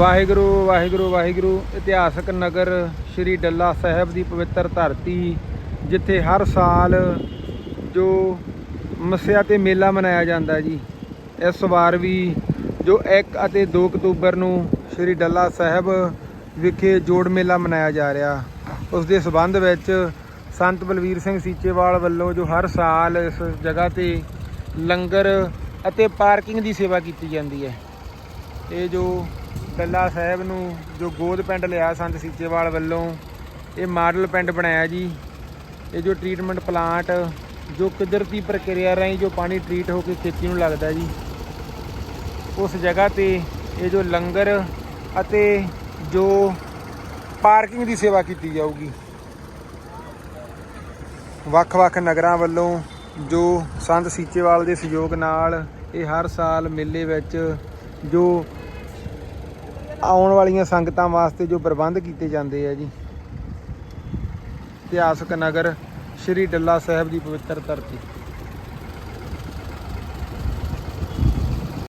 ਵਾਹਿਗੁਰੂ ਵਾਹਿਗੁਰੂ ਵਾਹਿਗੁਰੂ। ਇਤਿਹਾਸਕ ਨਗਰ ਸ੍ਰੀ ਡੱਲਾ ਸਾਹਿਬ ਦੀ ਪਵਿੱਤਰ ਧਰਤੀ, ਜਿੱਥੇ ਹਰ ਸਾਲ ਜੋ ਮੱਸਿਆ ਤੇ ਮੇਲਾ ਮਨਾਇਆ ਜਾਂਦਾ ਜੀ, ਇਸ ਵਾਰ ਵੀ ਜੋ 1 ਅਤੇ 2 ਅਕਤੂਬਰ ਨੂੰ ਸ੍ਰੀ ਡੱਲਾ ਸਾਹਿਬ ਵਿਖੇ ਜੋੜ ਮੇਲਾ ਮਨਾਇਆ ਜਾ ਰਿਹਾ। ਉਸ ਦੇ ਸਬੰਧ ਵਿੱਚ ਸੰਤ ਬਲਵੀਰ ਸਿੰਘ ਸੀਚੇਵਾਲ ਵੱਲੋਂ ਜੋ ਹਰ ਸਾਲ ਇਸ ਜਗ੍ਹਾ ਤੇ ਲੰਗਰ ਅਤੇ ਪਾਰਕਿੰਗ ਦੀ ਸੇਵਾ ਕੀਤੀ ਜਾਂਦੀ ਹੈ। ਇਹ ਜੋ ਡੱਲਾ ਸਾਹਿਬ ਨੂੰ ਜੋ ਗੋਦ ਪਿੰਡ ਲਿਆ ਸੰਤ ਸੀਚੇਵਾਲ ਵੱਲੋਂ, ਇਹ ਮਾਡਲ ਪਿੰਡ ਬਣਾਇਆ ਜੀ। ਇਹ ਜੋ ਟ੍ਰੀਟਮੈਂਟ ਪਲਾਂਟ ਜੋ ਕੁਦਰਤੀ ਪ੍ਰਕਿਰਿਆ ਰਾਹੀਂ ਜੋ ਪਾਣੀ ਟ੍ਰੀਟ ਹੋ ਕੇ ਖੇਤੀ ਨੂੰ ਲੱਗਦਾ ਜੀ। ਉਸ ਜਗ੍ਹਾ ਤੇ ਇਹ ਜੋ ਲੰਗਰ ਅਤੇ ਜੋ ਪਾਰਕਿੰਗ ਦੀ ਸੇਵਾ ਕੀਤੀ ਜਾਊਗੀ। ਵੱਖ-ਵੱਖ ਨਗਰਾਂ ਵੱਲੋਂ ਜੋ ਸੰਤ ਸੀਚੇਵਾਲ ਦੇ ਸਹਿਯੋਗ ਨਾਲ ਇਹ ਹਰ ਸਾਲ ਮੇਲੇ ਵਿੱਚ ਜੋ ਆਉਣ ਵਾਲੀਆਂ ਸੰਗਤਾਂ ਵਾਸਤੇ ਜੋ ਪ੍ਰਬੰਧ ਕੀਤੇ ਜਾਂਦੇ ਆ ਜੀ। ਇਤਿਹਾਸਕ ਨਗਰ ਸ਼੍ਰੀ ਡੱਲਾ ਸਾਹਿਬ ਦੀ ਪਵਿੱਤਰ ਧਰਤੀ।